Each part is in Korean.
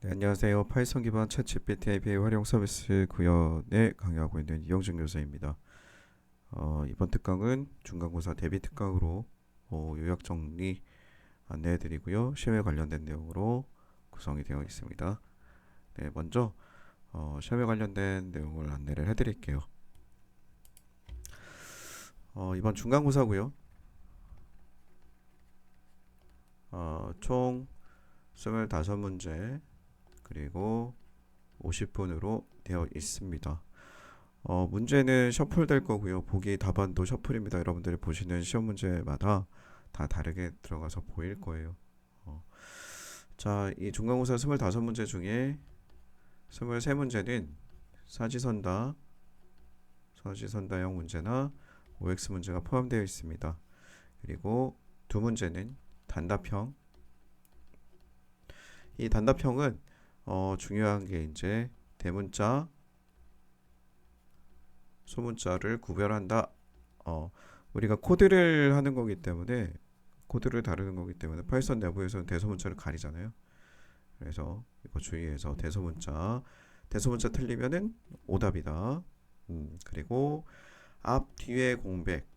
네, 안녕하세요. 파이썬 기반 챗GPT API 활용 서비스 구현에 강의하고 있는 이영준 교수입니다. 어, 이번 특강은 중간고사 대비 특강으로 어, 요약 정리 안내해드리고요. 시험에 관련된 내용으로 구성이 되어 있습니다. 네, 먼저 어, 시험에 관련된 내용을 안내를 해드릴게요. 어, 이번 중간고사고요. 어, 총 25문제 그리고 50분으로 되어 있습니다. 어, 문제는 셔플 될 거고요. 보기 답안도 셔플입니다. 여러분들이 보시는 시험 문제마다 다 다르게 들어가서 보일 거예요. 어. 자, 이 중간고사 25문제 중에 23문제는 사지선다, 사지선다형 문제나 OX 문제가 포함되어 있습니다. 그리고 두 문제는 단답형. 이 단답형은 어, 중요한 게 이제 대문자, 소문자를 구별한다. 어, 우리가 코드를 하는 거기 때문에 코드를 다루는 거기 때문에 파이썬 내부에서는 대소문자를 가리잖아요. 그래서 이거 주의해서 대소문자, 대소문자 틀리면은 오답이다. 음, 그리고 앞 뒤에 공백.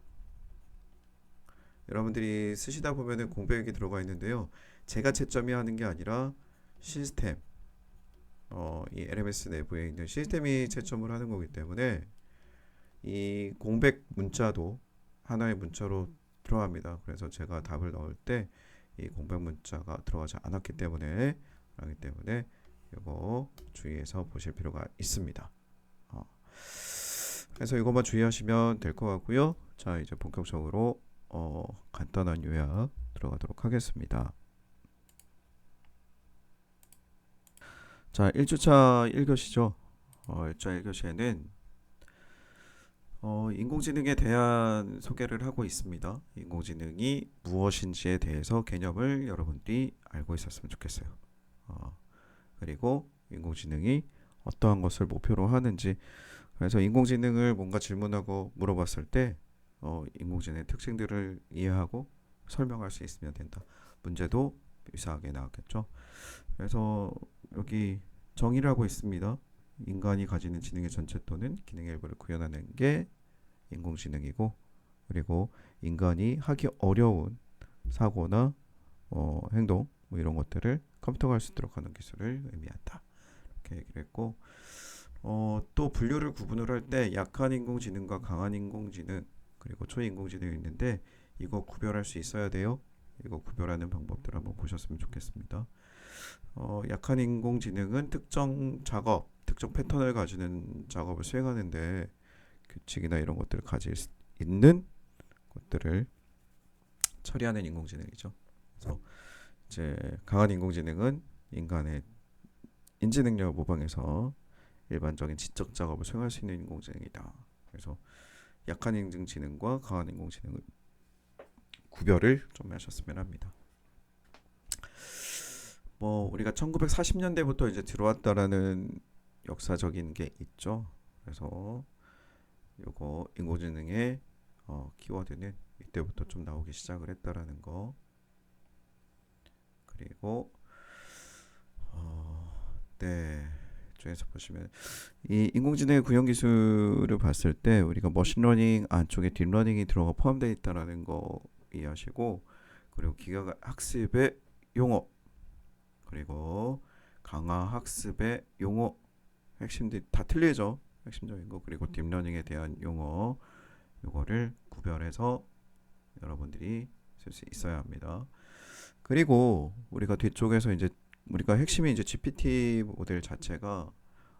여러분들이 쓰시다 보면은 공백이 들어가 있는데요. 제가 채점이 하는 게 아니라 시스템, 어, 이 LMS 내부에 있는 시스템이 채점을 하는 거기 때문에 이 공백 문자도 하나의 문자로 들어갑니다. 그래서 제가 답을 넣을 때 이 공백 문자가 들어가지 않았기 때문에 그렇기 때문에 이거 주의해서 보실 필요가 있습니다. 어. 그래서 이것만 주의하시면 될 것 같고요. 자 이제 본격적으로 어, 간단한 요약 들어가도록 하겠습니다. 자, 1주차 1교시죠. 어, 1차 1교시에는 어, 인공지능에 대한 소개를 하고 있습니다. 인공지능이 무엇인지에 대해서 개념을 여러분들이 알고 있었으면 좋겠어요. 어, 그리고 인공지능이 어떠한 것을 목표로 하는지 그래서 인공지능을 뭔가 질문하고 물어봤을 때 어, 인공지능의 특징들을 이해하고 설명할 수 있으면 된다. 문제도 유사하게 나왔겠죠. 그래서 여기 정의를 하고 있습니다. 인간이 가지는 지능의 전체 또는 기능의 일부를 구현하는 게 인공지능이고 그리고 인간이 하기 어려운 사고나 어, 행동 뭐 이런 것들을 컴퓨터가 할 수 있도록 하는 기술을 의미한다. 이렇게 얘기를 했고 어, 또 분류를 구분을 할 때 약한 인공지능과 강한 인공지능 그리고 초인공지능이 있는데 이거 구별할 수 있어야 돼요. 이거 구별하는 방법들 한번 보셨으면 좋겠습니다. 어, 약한 인공지능은 특정 작업, 특정 패턴을 가지는 작업을 수행하는데 규칙이나 이런 것들을 가질 수 있는 것들을 처리하는 인공지능이죠. 그래서 이제 강한 인공지능은 인간의 인지 능력을 모방해서 일반적인 지적 작업을 수행할 수 있는 인공지능이다. 그래서 약한 인공지능과 강한 인공지능을 구별을 좀 하셨으면 합니다. 뭐 우리가 1940년대부터 이제 들어왔다라는 역사적인 게 있죠. 그래서 요거 인공지능의 어, 키워드는 이때부터 좀 나오기 시작을 했다라는 거. 그리고 어, 네. 쪽에서 보시면 이 인공지능의 구현 기술을 봤을 때 우리가 머신러닝 안쪽에 딥러닝이 들어가 포함되어 있다라는 거 이해하시고 그리고 기가 학습의 용어 그리고 강화 학습의 용어. 핵심들이 다 틀리죠? 핵심적인 거. 그리고 딥러닝에 대한 용어. 요거를 구별해서 여러분들이 쓸 수 있어야 합니다. 그리고 우리가 뒤쪽에서 이제 우리가 핵심이 이제 GPT 모델 자체가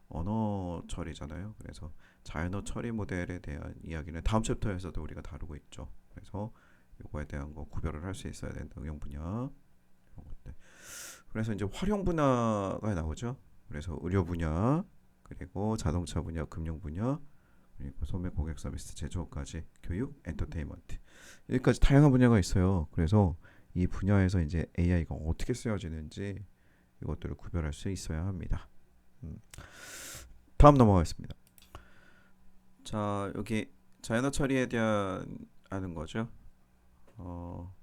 언어 처리잖아요. 그래서 자연어 처리 모델에 대한 이야기는 다음 챕터에서도 우리가 다루고 있죠. 그래서 요거에 대한 거 구별을 할 수 있어야 된다 응용 분야 이런 것들 그래서 이제 활용 분야가 나오죠. 그래서 의료 분야, 그리고 자동차 분야, 금융 분야, 그리고 소매 고객 서비스, 제조업까지 교육, 엔터테인먼트 여기까지 다양한 분야가 있어요. 그래서 이 분야에서 이제 AI가 어떻게 쓰여지는지 이것들을 구별할 수 있어야 합니다. 음. 다음 넘어가겠습니다. 자 여기 자연어 처리에 대한 아는 거죠. 어,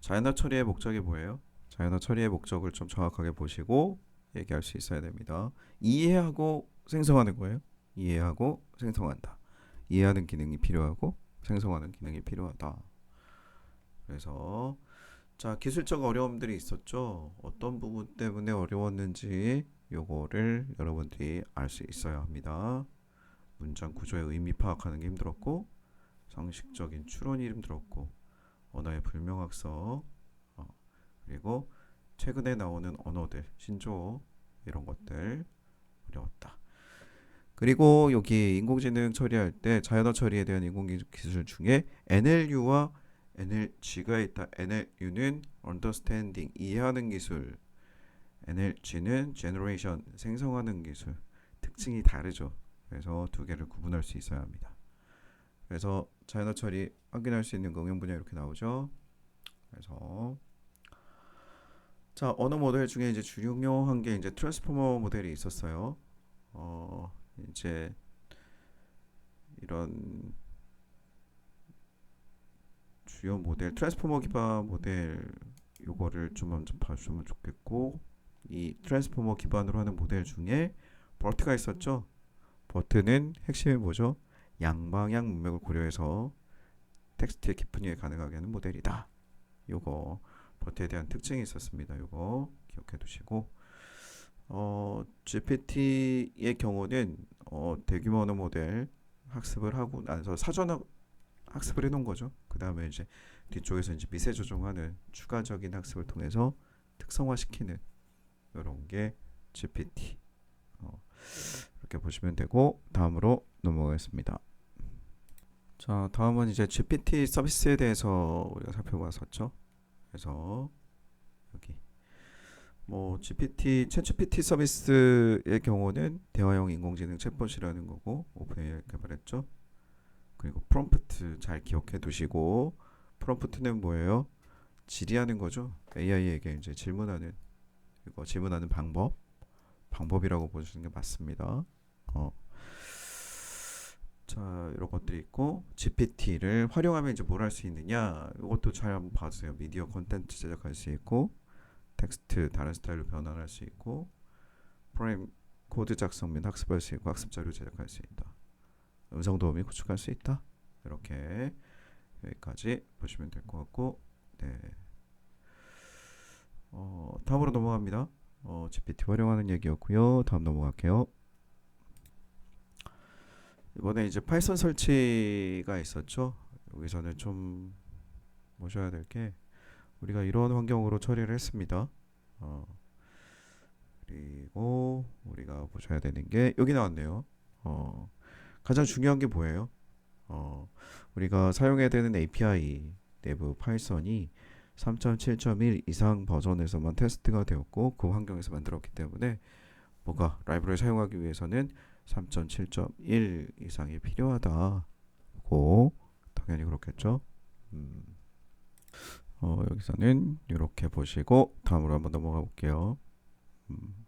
자연어 처리의 목적이 뭐예요? 자연어 처리의 목적을 좀 정확하게 보시고 얘기할 수 있어야 됩니다. 이해하고 생성하는 거예요. 이해하고 생성한다. 이해하는 기능이 필요하고 생성하는 기능이 필요하다. 그래서 자 기술적 어려움들이 있었죠. 어떤 부분 때문에 어려웠는지 요거를 여러분들이 알 수 있어야 합니다. 문장 구조의 의미 파악하는 게 힘들었고 상식적인 추론이 힘들었고 언어의 불명확성 어, 그리고 최근에 나오는 언어들 신조어 이런 것들 어려웠다. 그리고 여기 인공지능 처리할 때 자연어 처리에 대한 인공기술 중에 NLU와 NLG가 있다. NLU는 understanding 이해하는 기술, NLG는 generation 생성하는 기술. 특징이 다르죠. 그래서 두 개를 구분할 수 있어야 합니다. 그래서 자연어 처리 확인할 수 있는 그 응용 분야 이렇게 나오죠. 그래서 자 언어 모델 중에 이제 중요한 게 이제 트랜스포머 모델이 있었어요. 어 이제 이런 주요 모델 트랜스포머 기반 모델 요거를 좀 먼저 봐주면 좋겠고 이 트랜스포머 기반으로 하는 모델 중에 버트가 있었죠. 버트는 핵심이 뭐죠? 양방향 문맥을 고려해서 텍스트의 깊은 이해 가능하게 하는 모델이다. 요거 버트에 대한 특징이 있었습니다. 요거 기억해 두시고 어, GPT의 경우는 어, 대규모 언어 모델 학습을 하고 나서 사전 학- 학습을 해놓은 거죠. 그 다음에 이제 뒤쪽에서 이제 미세 조정하는 추가적인 학습을 통해서 특성화시키는 이런 게 GPT. 어, 이렇게 보시면 되고 다음으로 넘어가겠습니다. 자, 다음은 이제 GPT 서비스에 대해서 우리가 살펴봤었죠. 그래서 여기 뭐 GPT, 챗GPT 서비스의 경우는 대화형 인공지능 챗봇이라는 거고 오픈AI 개발했죠. 그리고 프롬프트 잘 기억해 두시고 프롬프트는 뭐예요? 질의하는 거죠. AI에게 이제 질문하는 이거 질문하는 방법 방법이라고 보시는 게 맞습니다. 어. 자 이런 것들이 있고 GPT를 활용하면 이제 뭘 할 수 있느냐 이것도 잘 한번 봐주세요. 미디어 콘텐츠 제작할 수 있고 텍스트 다른 스타일로 변환할 수 있고 프레임 코드 작성 및 학습할 수 있고 학습 자료 제작할 수 있다. 음성 도우미 구축할 수 있다. 이렇게 여기까지 보시면 될 것 같고 네. 어, 다음으로 넘어갑니다. 어, GPT 활용하는 얘기였고요. 다음 넘어갈게요. 이번에 이제 파이썬 설치가 있었죠. 여기서는 좀 보셔야 될 게 우리가 이런 환경으로 처리를 했습니다. 어, 그리고 우리가 보셔야 되는 게 여기 나왔네요. 어, 가장 중요한 게 뭐예요? 어, 우리가 사용해야 되는 API 내부 파이썬이 3.7.1 이상 버전에서만 테스트가 되었고 그 환경에서 만들었기 때문에 뭐가 라이브러리 사용하기 위해서는 3.7.1 이상이 필요하다고 당연히 그렇겠죠. 음. 어, 여기서는 이렇게 보시고 다음으로 한번 넘어가 볼게요. 음.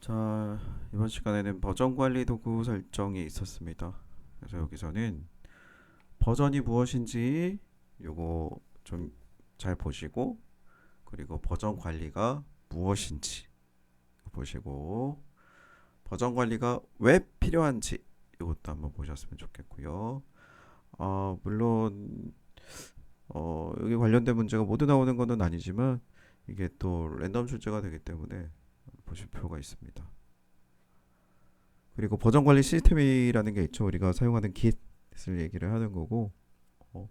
자, 이번 시간에는 버전 관리 도구 설정이 있었습니다. 그래서 여기서는 버전이 무엇인지 요거 좀 잘 보시고 그리고 버전 관리가 무엇인지 보시고 버전 관리가 왜 필요한지 이것도 한번 보셨으면 좋겠고요. 어, 물론 어, 여기 관련된 문제가 모두 나오는 것은 아니지만 이게 또 랜덤 출제가 되기 때문에 보실 필요가 있습니다. 그리고 버전 관리 시스템이라는 게 있죠. 우리가 사용하는 Git을 얘기를 하는 거고 어,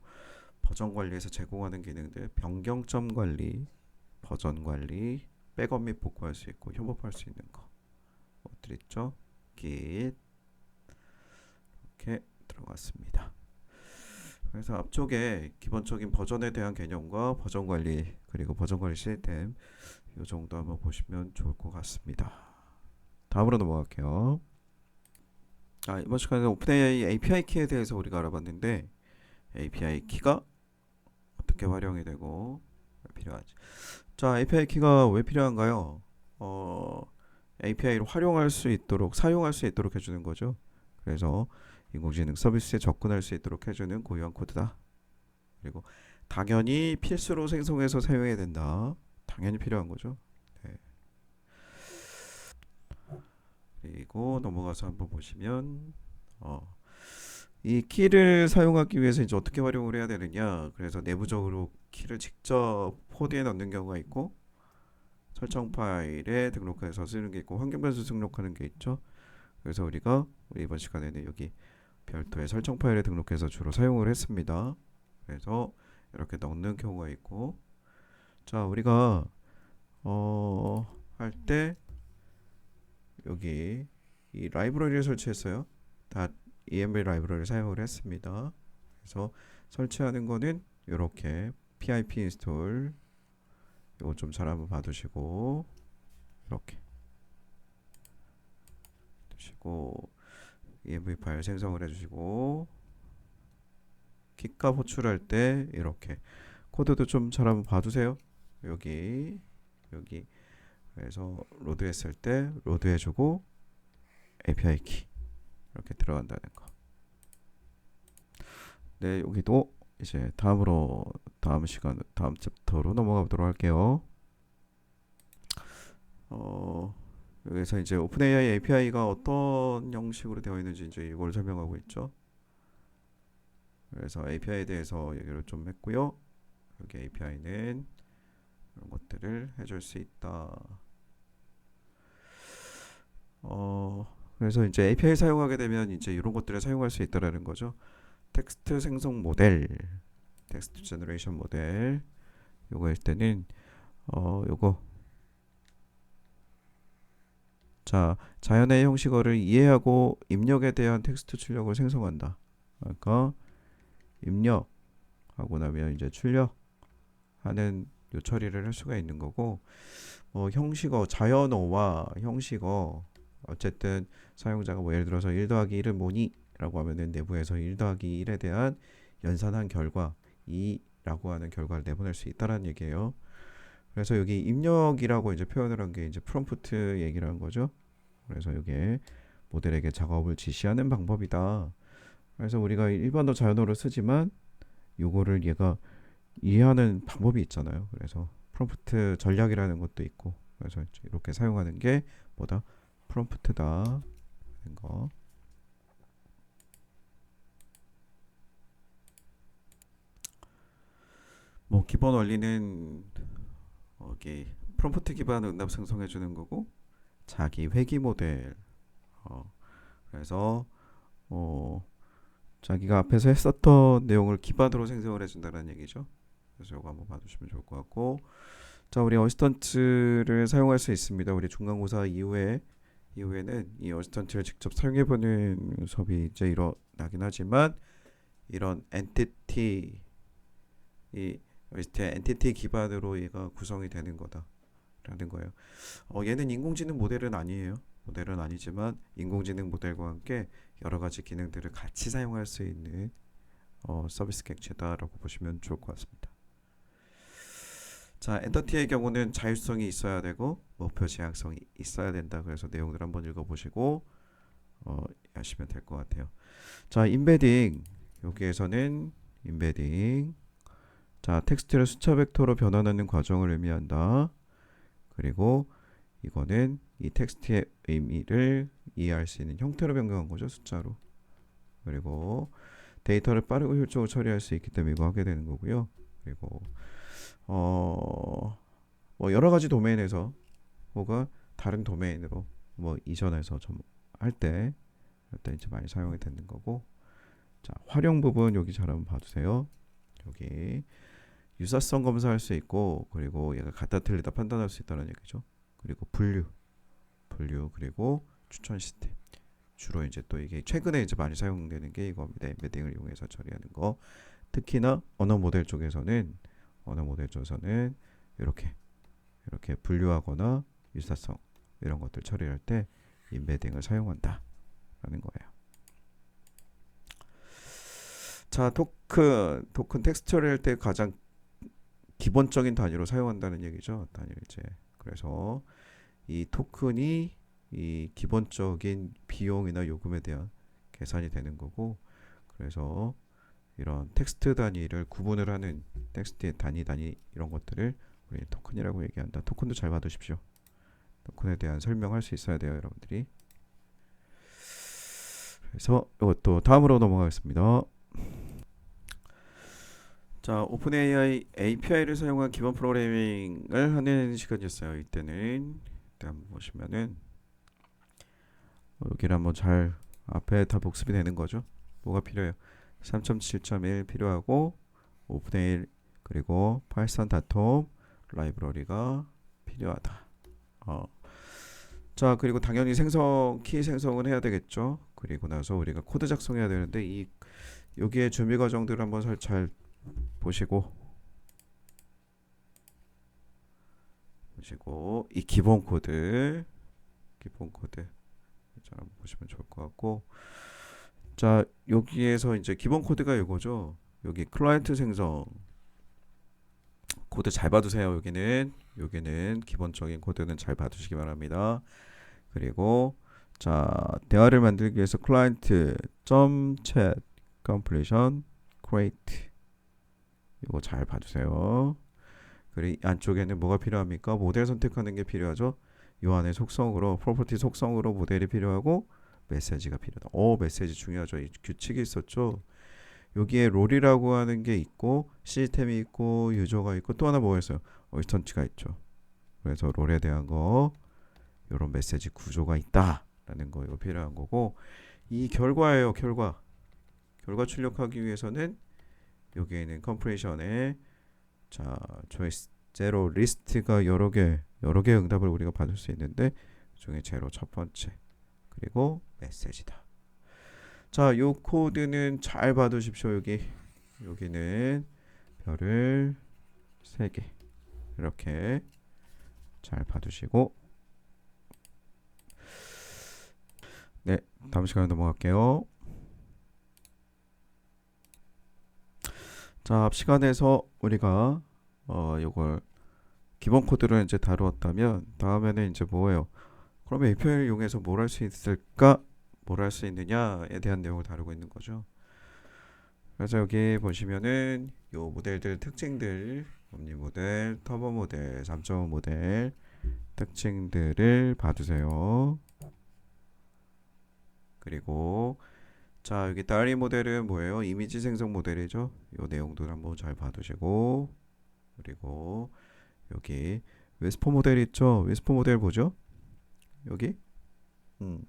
버전 관리에서 제공하는 기능들 변경점 관리, 버전 관리, 백업 및 복구할 수 있고 협업할 수 있는 거 것들 있죠. Git 이렇게 들어갔습니다. 그래서 앞쪽에 기본적인 버전에 대한 개념과 버전 관리 그리고 버전 관리 시스템 이 정도 한번 보시면 좋을 것 같습니다. 다음으로 넘어갈게요. 아, 이번 시간에 오픈AI API 키에 대해서 우리가 알아봤는데 API 키가 어떻게 활용이 되고 왜 필요하지? 자, API 키가 왜 필요한가요? 어, API를 활용할 수 있도록 사용할 수 있도록 해주는 거죠. 그래서 인공지능 서비스에 접근할 수 있도록 해주는 고유한 코드다. 그리고 당연히 필수로 생성해서 사용해야 된다. 당연히 필요한 거죠. 네. 그리고 넘어가서 한번 보시면 어, 이 키를 사용하기 위해서 이제 어떻게 활용을 해야 되느냐. 그래서 내부적으로 키를 직접 코드에 넣는 경우가 있고 설정 파일에 등록해서 쓰는 게 있고 환경 변수 등록하는 게 있죠. 그래서 우리가 이번 시간에는 여기 별도의 설정 파일에 등록해서 주로 사용을 했습니다. 그래서 이렇게 넣는 경우가 있고 자 우리가 어 할 때 여기 이 라이브러리를 설치했어요. .env 라이브러리를 사용을 했습니다. 그래서 설치하는 거는 이렇게 pip 인스톨 이거 좀 잘 한번 봐두시고 이렇게. 두시고 env 파일 생성을 해주시고 키값 호출할 때 이렇게. 코드도 좀 잘 한번 봐두세요. 여기 여기. 그래서 로드 했을 때 로드 해주고 API 키. 이렇게 들어간다는 거. 네 여기도 이제 다음으로 다음 시간 다음 챕터로 넘어가 보도록 할게요. 어 여기서 이제 오픈AI API가 어떤 형식으로 되어 있는지 이제 이걸 설명하고 있죠. 그래서 API에 대해서 얘기를 좀 했고요. 여기 API는 이런 것들을 해줄 수 있다. 어, 그래서 이제 API 사용하게 되면 이제 이런 것들을 사용할 수 있다라는 거죠. 텍스트 생성 모델, 텍스트 제너레이션 모델. 요거 할 때는 어, 요거 자, 자연의 형식어를 이해하고 입력에 대한 텍스트 출력을 생성한다. 그러니까 입력 하고 나면 이제 출력하는 요 처리를 할 수가 있는 거고 뭐 형식어 자연어와 형식어 어쨌든 사용자가 뭐 예를 들어서 1 더하기 1은 뭐니? 라고 하면은 내부에서 1 더하기 1에 대한 연산한 결과 2라고 하는 결과를 내보낼 수 있다라는 얘기예요. 그래서 여기 입력이라고 이제 표현을 한 게 이제 프롬프트 얘기를 한 거죠. 그래서 이게 모델에게 작업을 지시하는 방법이다. 그래서 우리가 일반도 자연어를 쓰지만 요거를 얘가 이해하는 방법이 있잖아요. 그래서 프롬프트 전략이라는 것도 있고 그래서 이렇게 사용하는 게 뭐다 프롬프트다 하는 거. 뭐 기본 원리는 여기 프롬프트 기반 응답 생성해 주는 거고 자기 회귀 모델 어, 그래서 어, 자기가 앞에서 했었던 내용을 기반으로 생성을 해준다는 얘기죠. 그래서 이거 한번 봐주시면 좋을 것 같고 자 우리 어시스턴트를 사용할 수 있습니다. 우리 중간고사 이후에 이후에는 이 어시스턴트를 직접 사용해보는 수업이 이제 일어나긴 하지만 이런 엔티티 이 어시스트 엔티티 기반으로 얘가 구성이 되는 거다라는 거예요. 어, 얘는 인공지능 모델은 아니에요. 모델은 아니지만 인공지능 모델과 함께 여러 가지 기능들을 같이 사용할 수 있는 어, 서비스 객체다라고 보시면 좋을 것 같습니다. 자, 엔터티의 경우는 자율성이 있어야 되고 목표 지향성이 있어야 된다. 그래서 내용들 한번 읽어보시고 어, 하시면 될 것 같아요. 자, 인베딩 여기에서는 인베딩 자, 텍스트를 숫자 벡터로 변환하는 과정을 의미한다. 그리고 이거는 이 텍스트의 의미를 이해할 수 있는 형태로 변경한 거죠, 숫자로. 그리고 데이터를 빠르고 효율적으로 처리할 수 있기 때문에 이거 하게 되는 거고요. 그리고 어, 뭐 여러 가지 도메인에서 뭐가 다른 도메인으로 뭐 이전해서 좀 할 때, 할때 이제 많이 사용이 되는 거고. 자, 활용 부분 여기 잘 한번 봐주세요. 여기 유사성 검사할 수 있고 그리고 얘가 같다 틀리다 판단할 수 있다는 얘기죠. 그리고 분류, 분류 그리고 추천 시스템. 주로 이제 또 이게 최근에 이제 많이 사용되는 게 이겁니다. 엠베딩을 이용해서 처리하는 거. 특히나 언어 모델 쪽에서는 언어 모델 쪽에서는 이렇게 이렇게 분류하거나 유사성 이런 것들 처리할 때 인베딩을 사용한다라는 거예요. 자, 토큰 토큰 텍스트 처리할 때 가장 기본적인 단위로 사용한다는 얘기죠. 단위 이제 그래서 이 토큰이 이 기본적인 비용이나 요금에 대한 계산이 되는 거고 그래서 이런 텍스트 단위를 구분을 하는 텍스트의 단위 단위 이런 것들을 우리 토큰이라고 얘기한다. 토큰도 잘 받으십시오. 토큰에 대한 설명할 수 있어야 돼요, 여러분들이. 그래서 이것도 다음으로 넘어가겠습니다. 자, 오픈AI API를 사용한 기본 프로그래밍을 하는 시간이었어요. 이때는 이때 보시면은 어, 여기를 한번 잘 앞에 다 복습이 되는 거죠. 뭐가 필요해요? 3.7.1 필요하고 오픈AI 그리고 파이썬 다톰 라이브러리가 필요하다. 어. 자 그리고 당연히 생성 키 생성은 해야 되겠죠. 그리고 나서 우리가 코드 작성해야 되는데 이 여기에 준비 과정들을 한번 잘, 잘 보시고 보시고 이 기본 코드 기본 코드 자 한번 보시면 좋을 것 같고 자 여기에서 이제 기본 코드가 이거죠. 여기 클라이언트 생성 코드 잘 봐두세요. 여기는 여기는 기본적인 코드는 잘 봐두시기 바랍니다. 그리고 자 대화를 만들기 위해서 클라이언트 점 chat completion create 이거 잘 봐주세요. 그리고 안쪽에는 뭐가 필요합니까? 모델 선택하는 게 필요하죠. 요 안에 속성으로 프로퍼티 속성으로 모델이 필요하고 메시지가 필요하다. 오 메시지 중요하죠. 이 규칙이 있었죠. 여기에 롤이라고 하는 게 있고 시스템이 있고 유저가 있고 또 하나 뭐가 있어요? 어이스턴치가 있죠. 그래서 롤에 대한 거 이런 메시지 구조가 있다라는 거 이거 필요한 거고 이 결과예요. 결과 결과 출력하기 위해서는 여기에 있는 컴프레션에 자 초이스 제로 리스트가 여러 개 여러 개의 응답을 우리가 받을 수 있는데 그 중에 제로 첫 번째 그리고 메시지다. 자, 요 코드는 잘 봐두십시오. 여기 여기는 별을 세 개 이렇게 잘 봐두시고 네 다음 시간에 넘어갈게요. 자, 앞 시간에서 우리가 어 요걸 기본 코드를 이제 다루었다면 다음에는 이제 뭐예요? 그러면 API를 이용해서 뭘 할 수 있을까? 뭘 할 수 있느냐에 대한 내용을 다루고 있는 거죠. 그래서 여기 보시면은 요 모델들 특징들, 옴니 모델, 터보 모델, 3.5 모델 특징들을 봐두세요. 그리고 자 여기 다리 모델은 뭐예요? 이미지 생성 모델이죠. 요 내용도 한번 잘 봐두시고 그리고 여기 웨스포 모델 있죠? 웨스포 모델 보죠? 여기 음,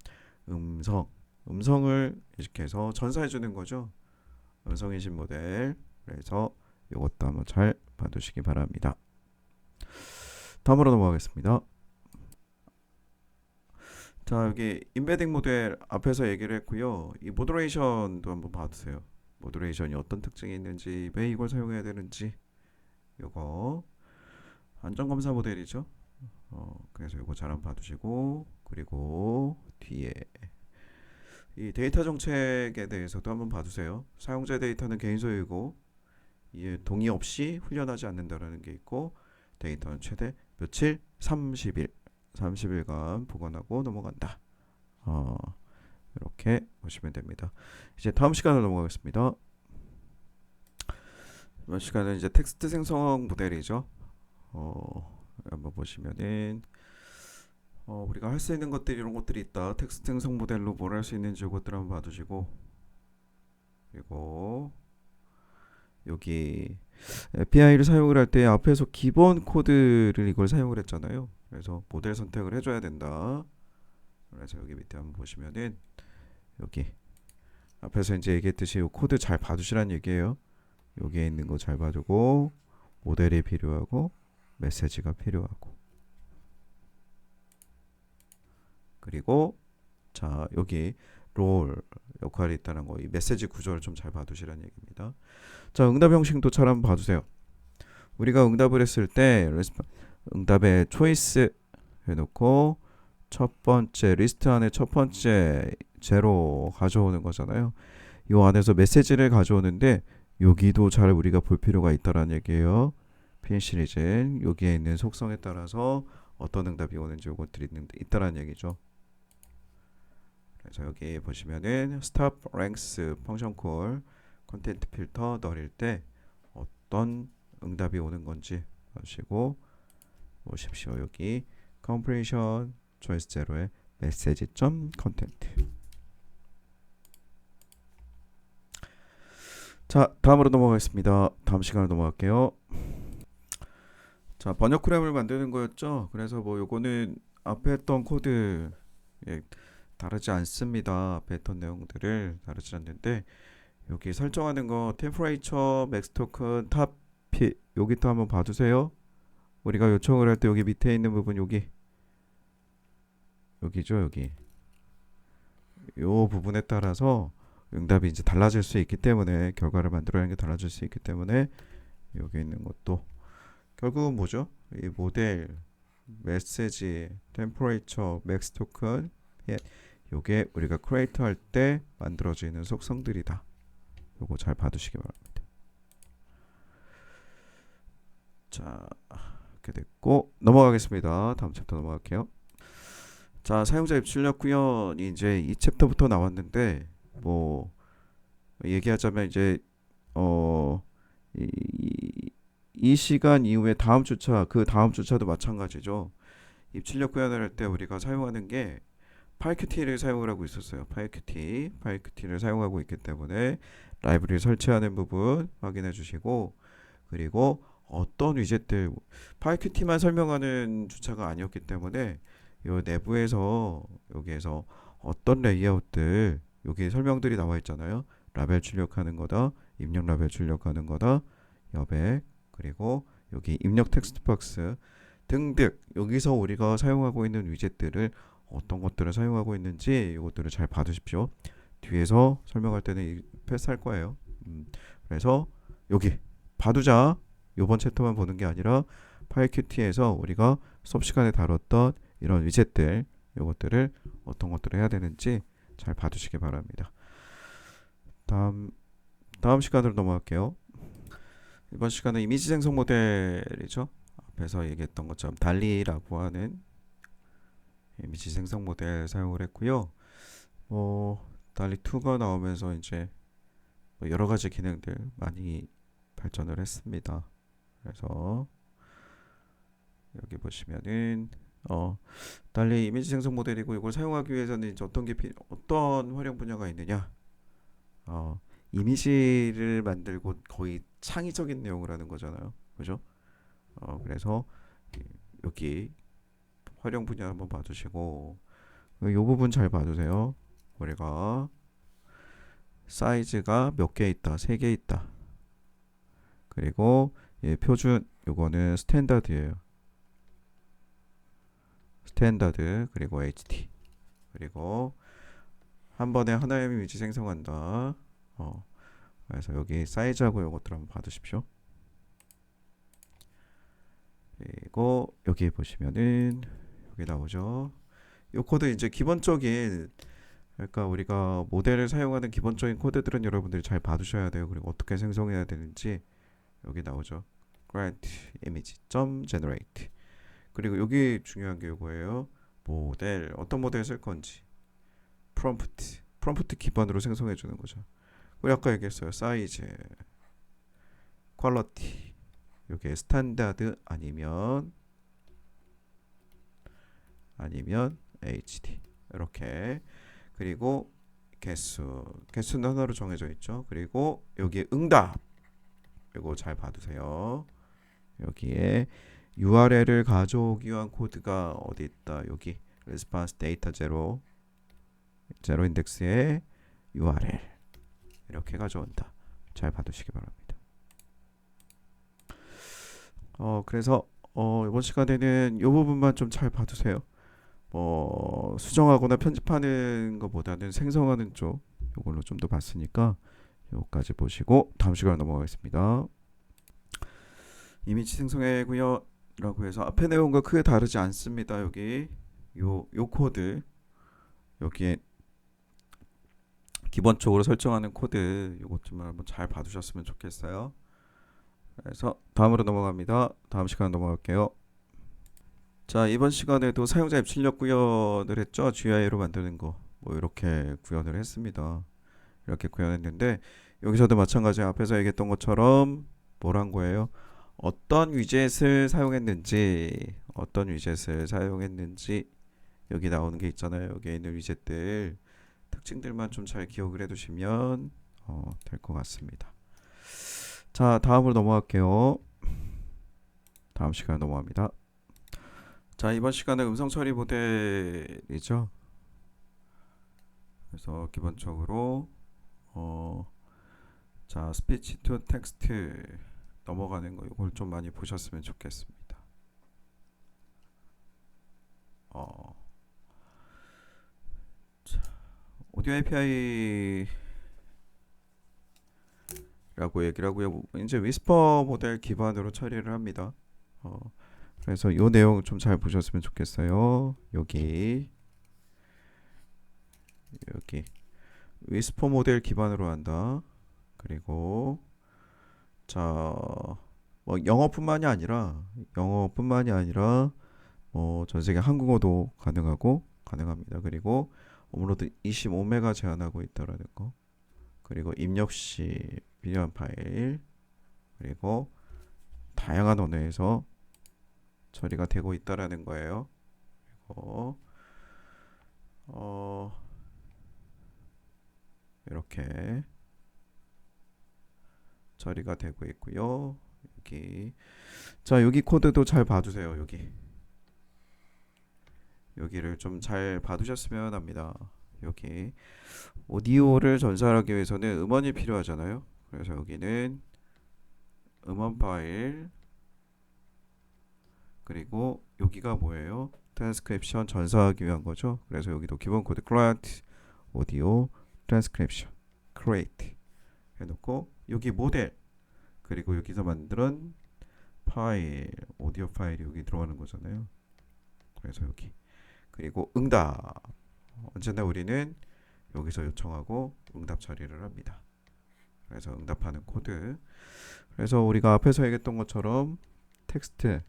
음성 음성을 이렇게 해서 전사해 주는 거죠. 음성 인식 모델 그래서 이것도 한번 잘 봐두시기 바랍니다. 다음으로 넘어가겠습니다. 자 여기 인베딩 모델 앞에서 얘기를 했고요. 이 모더레이션도 한번 봐주세요. 모더레이션이 어떤 특징이 있는지 왜 이걸 사용해야 되는지 요거 안전검사 모델이죠. 어, 그래서 이거 잘 한번 봐두시고 그리고 뒤에 이 데이터 정책에 대해서도 한번 봐두세요. 사용자 데이터는 개인 소유이고 이에 동의 없이 훈련하지 않는다라는 게 있고 데이터는 최대 며칠 30일 30일간 보관하고 넘어간다. 어, 이렇게 보시면 됩니다. 이제 다음 시간으로 넘어가겠습니다. 이번 시간은 이제 텍스트 생성 모델이죠. 어, 한번 보시면은 어, 우리가 할 수 있는 것들이 이런 것들이 있다. 텍스트 생성 모델로 뭘 할 수 있는지 이것들 한번 봐두시고 그리고 여기 API를 사용을 할 때 앞에서 기본 코드를 이걸 사용을 했잖아요. 그래서 모델 선택을 해줘야 된다. 그래서 여기 밑에 한번 보시면은 여기 앞에서 이제 얘기했듯이 이 코드 잘 봐두시란 얘기예요. 여기에 있는 거 잘 봐두고 모델이 필요하고 메시지가 필요하고 그리고 자 여기 롤 역할이 있다는 거 이 메시지 구조를 좀 잘 봐두시라는 얘기입니다. 자 응답 형식도 잘 한번 봐주세요. 우리가 응답을 했을 때 응답에 초이스 해놓고 첫 번째 리스트 안에 첫 번째 제로 가져오는 거잖아요. 요 안에서 메시지를 가져오는데 여기도 잘 우리가 볼 필요가 있다라는 얘기예요. 핀 시리즈 여기에 있는 속성에 따라서 어떤 응답이 오는지 요것들이 있는, 있다라는 얘기죠. 그래서 여기 보시면은 stop ranks 펑션 콜 컨텐트 필터 넣을 때 어떤 응답이 오는 건지 보시고 보십시오. 여기 컴프레이션 초이스 제로의 메시지 점 컨텐트 자 다음으로 넘어가겠습니다. 다음 시간으로 넘어갈게요. 자 번역 프레임을 만드는 거였죠. 그래서 뭐 요거는 앞에 했던 코드 예, 다르지 않습니다. 앞에 했던 내용들을 다르지 않는데 여기 설정하는 거 템퍼레이처 맥스 토큰 탑 피, 여기 또 한번 봐주세요. 우리가 요청을 할 때 여기 밑에 있는 부분 여기 여기죠 여기 요 부분에 따라서 응답이 이제 달라질 수 있기 때문에 결과를 만들어내는 게 달라질 수 있기 때문에 여기 있는 것도 결국은 뭐죠? 이 모델 메시지 템퍼레이처 맥스 토큰 예, 요게 우리가 크리에이터 할 때 만들어지는 속성들이다. 요거 잘 봐두시기 바랍니다. 자 이렇게 됐고 넘어가겠습니다. 다음 챕터 넘어갈게요. 자 사용자 입출력 구현이 이제 이 챕터부터 나왔는데 뭐 얘기하자면 이제 어 이, 이- 이 시간 이후에 다음 주차 그 다음 주차도 마찬가지죠. 입출력 구현을 할 때 우리가 사용하는 게 파이큐티를 사용을 하고 있었어요. 파이큐티, 파이큐티를 사용하고 있기 때문에 라이브러리 설치하는 부분 확인해 주시고 그리고 어떤 위젯들 파이큐티만 설명하는 주차가 아니었기 때문에 요 내부에서 여기에서 어떤 레이아웃들 여기 설명들이 나와 있잖아요. 라벨 출력하는 거다, 입력 라벨 출력하는 거다, 여백 그리고 여기 입력 텍스트 박스 등등 여기서 우리가 사용하고 있는 위젯들을 어떤 것들을 사용하고 있는지 이것들을 잘 봐두십시오. 뒤에서 설명할 때는 이 패스할 거예요. 음, 그래서 여기 봐두자. 요번 챕터만 보는 게 아니라 파이큐티에서 우리가 수업 시간에 다뤘던 이런 위젯들 요것들을 어떤 것들을 해야 되는지 잘 봐두시기 바랍니다. 다음 다음 시간으로 넘어갈게요. 이번 시간은 이미지 생성 모델이죠. 앞에서 얘기했던 것처럼 달리라고 하는 이미지 생성 모델 사용을 했고요. 뭐 달리 2가 나오면서 이제 뭐 여러 가지 기능들 많이 발전을 했습니다. 그래서 여기 보시면은 어 달리 이미지 생성 모델이고 이걸 사용하기 위해서는 이제 어떤 게 필, 어떤 활용 분야가 있느냐? 어 이미지를 만들고 거의 창의적인 내용을 하는 거잖아요. 그죠? 어 그래서 이- 여기 활용 분야 한번 봐주시고 이 부분 잘 봐주세요. 우리가 사이즈가 몇 개 있다, 세 개 있다. 그리고 예, 표준 요거는 스탠다드예요. 스탠다드 그리고 HT 그리고 한 번에 하나의 이미지 생성한다. 어, 그래서 여기 사이즈하고 요것들 한번 봐두십시오. 그리고 여기 보시면은 여기 나오죠. 요 코드 이제 기본적인 그러니까 우리가 모델을 사용하는 기본적인 코드들은 여러분들이 잘 봐두셔야 돼요. 그리고 어떻게 생성해야 되는지 여기 나오죠. grant image generate 그리고 여기 중요한 게 이거예요. 모델 어떤 모델 쓸 건지 프롬프트 프롬프트 기반으로 생성해 주는 거죠. 우리 아까 얘기했어요. 사이즈 퀄러티 요게 스탠다드 아니면 아니면 HD 이렇게 그리고 개수 개수는 하나로 정해져 있죠. 그리고 여기에 응답 이거 잘 봐두세요. 여기에 URL을 가져오기 위한 코드가 어디 있다. 여기 response data zero 제로 인덱스에 URL 이렇게 가져온다. 잘 봐두시기 바랍니다. 어 그래서 어 이번 시간에는 이 부분만 좀 잘 봐두세요. 뭐 수정하거나 편집하는 것보다는 생성하는 쪽 이걸로 좀 더 봤으니까 요까지 보시고 다음 시간 넘어가겠습니다. 이미지 생성의 구역이라고 해서 앞에 내용과 크게 다르지 않습니다. 여기 요 요 코드 여기에 기본적으로 설정하는 코드 요것 좀 한번 잘 봐두셨으면 좋겠어요. 그래서 다음으로 넘어갑니다. 다음 시간 넘어갈게요. 자 이번 시간에도 사용자 입출력 구현을 했죠. GUI로 만드는 거 뭐 이렇게 구현을 했습니다. 이렇게 구현했는데 여기서도 마찬가지 앞에서 얘기했던 것처럼 뭐란 거예요? 어떤 위젯을 사용했는지 어떤 위젯을 사용했는지 여기 나오는 게 있잖아요. 여기에 있는 위젯들 특징들만 좀 잘 기억을 해두시면 어, 될 것 같습니다. 자, 다음으로 넘어갈게요. 다음 시간 넘어갑니다. 자, 이번 시간은 음성 처리 모델이죠. 그래서 기본적으로 어, 자, 스피치 투 텍스트 넘어가는 거 이걸 좀 많이 보셨으면 좋겠습니다. 어, 자, 오디오 API 라고 얘기를 하고요. 이제 위스퍼 모델 기반으로 처리를 합니다. 어, 그래서 이 내용 좀 잘 보셨으면 좋겠어요. 여기 여기 위스퍼 모델 기반으로 한다. 그리고 자, 뭐 영어뿐만이 아니라 영어뿐만이 아니라 뭐 전 세계 한국어도 가능하고 가능합니다. 그리고 업로드 25메가 제한하고 있다라는 거. 그리고 입력 시 필요한 파일 그리고 다양한 언어에서 처리가 되고 있다라는 거예요. 그리고 어 이렇게 처리가 되고 있고요. 여기 자 여기 코드도 잘 봐주세요. 여기 여기를 좀 잘 봐두셨으면 합니다. 여기 오디오를 전달하기 위해서는 음원이 필요하잖아요. 그래서 여기는 음원 파일 그리고 여기가 뭐예요? 트랜스크립션 전사하기 위한 거죠. 그래서 여기도 기본 코드 client audio transcription create 해놓고 여기 모델 그리고 여기서 만든 파일 오디오 파일이 여기 들어가는 거잖아요. 그래서 여기 그리고 응답 언제나 우리는 여기서 요청하고 응답 처리를 합니다. 그래서 응답하는 코드. 그래서 우리가 앞에서 얘기했던 것처럼 텍스트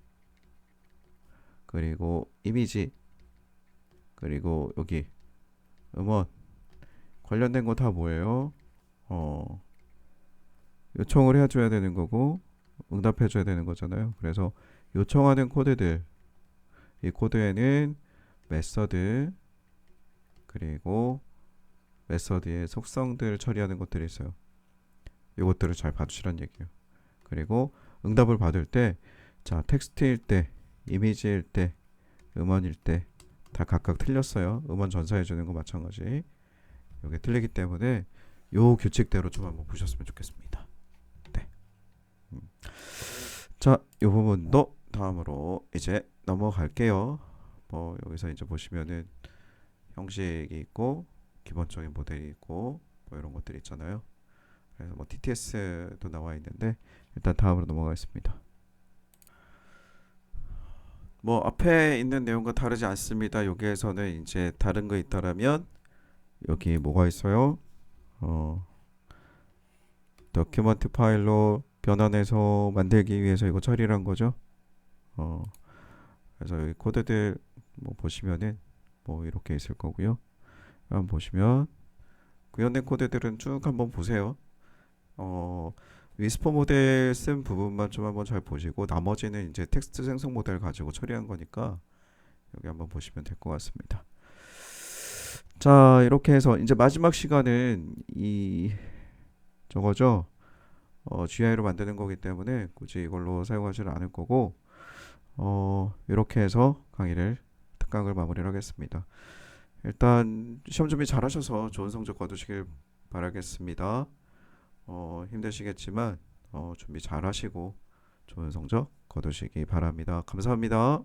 그리고 이미지 그리고 여기 음원 관련된 거 다 뭐예요? 어 요청을 해줘야 되는 거고 응답해줘야 되는 거잖아요. 그래서 요청하는 코드들 이 코드에는 메서드 그리고 메서드의 속성들 처리하는 것들이 있어요. 이것들을 잘 봐주시란 얘기예요. 그리고 응답을 받을 때, 자 텍스트일 때, 이미지일 때, 음원일 때 다 각각 틀렸어요. 음원 전사해 주는 거 마찬가지. 이게 틀리기 때문에 요 규칙대로 좀 한번 보셨으면 좋겠습니다. 네. 음. 자, 이 부분도 다음으로 이제 넘어갈게요. 뭐 여기서 이제 보시면은 형식이 있고 기본적인 모델이 있고 뭐 이런 것들 있잖아요. 그래서 뭐 TTS도 나와 있는데 일단 다음으로 넘어가겠습니다. 뭐 앞에 있는 내용과 다르지 않습니다. 여기에서는 이제 다른 거 있다라면 여기 뭐가 있어요? 어 도큐먼트 파일로 변환해서 만들기 위해서 이거 처리한 거죠. 어 그래서 여기 코드들 뭐 보시면은 뭐 이렇게 있을 거고요. 한번 보시면 구현된 코드들은 쭉 한번 보세요. 어, 위스퍼 모델 쓴 부분만 좀 한번 잘 보시고 나머지는 이제 텍스트 생성 모델 가지고 처리한 거니까 여기 한번 보시면 될 것 같습니다. 자, 이렇게 해서 이제 마지막 시간은 이 저거죠. 어, GI로 만드는 거기 때문에 굳이 이걸로 사용하지는 않을 거고 어, 이렇게 해서 강의를 특강을 마무리를 하겠습니다. 일단 시험 준비 잘 하셔서 좋은 성적 거두시길 바라겠습니다. 어, 힘드시겠지만 어, 준비 잘 하시고 좋은 성적 거두시기 바랍니다. 감사합니다.